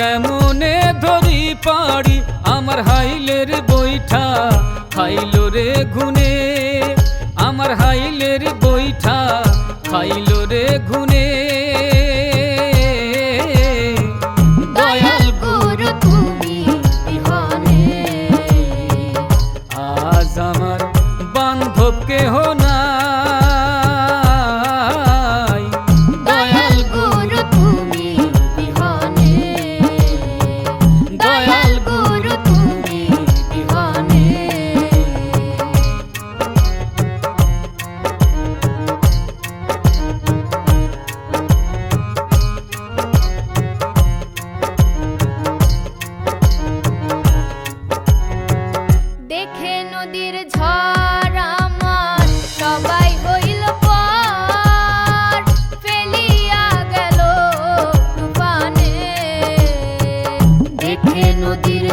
কেমনে ধরি পাড়ি? আমার হাইলের বৈঠা খাইল রে ঘুনে। আমার হাইলের বৈঠা খাইল রে ঘুনে। আজ আমার বান্ধব কে হন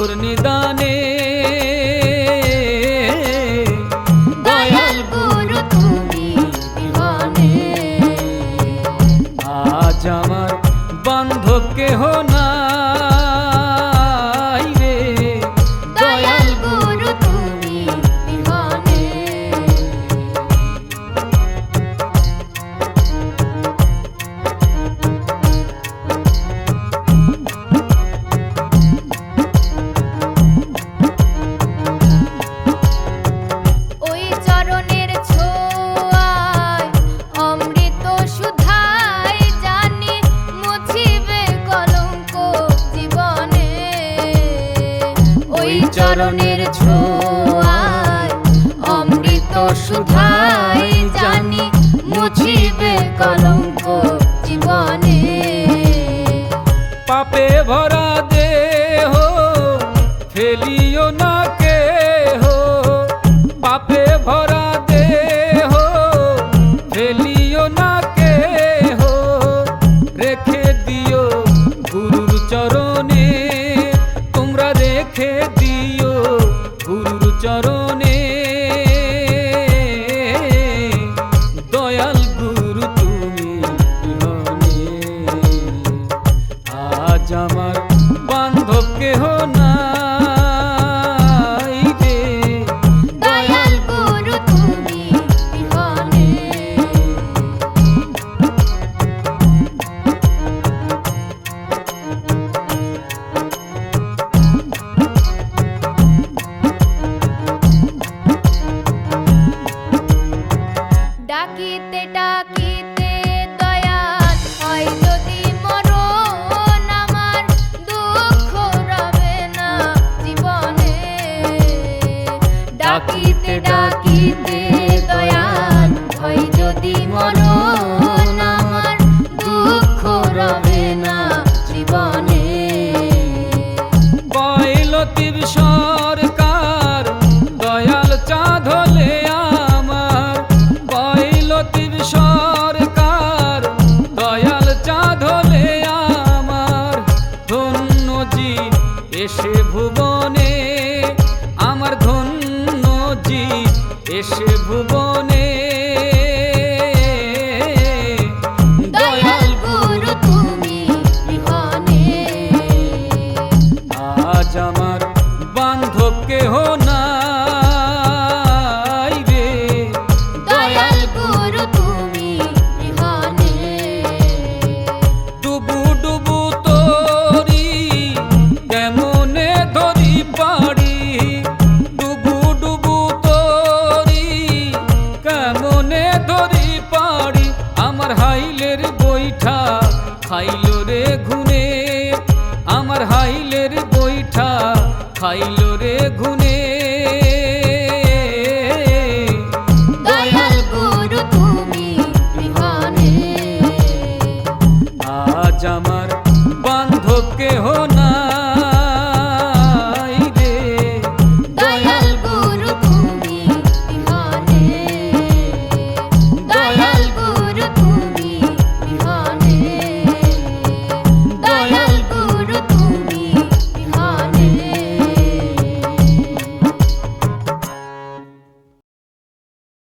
মধুর নিদানে। আজ আমার বান্ধব কেহ না চরণের ছোয়ায় অমৃত সুধায় জানি মুছিবে কলম। জামার এসে ভুবনে আমার ধন্য জি এসে ভুব বৈঠা খাইল রে ঘুনে আমার হাইলের বৈঠা খাইল রে ঘুনে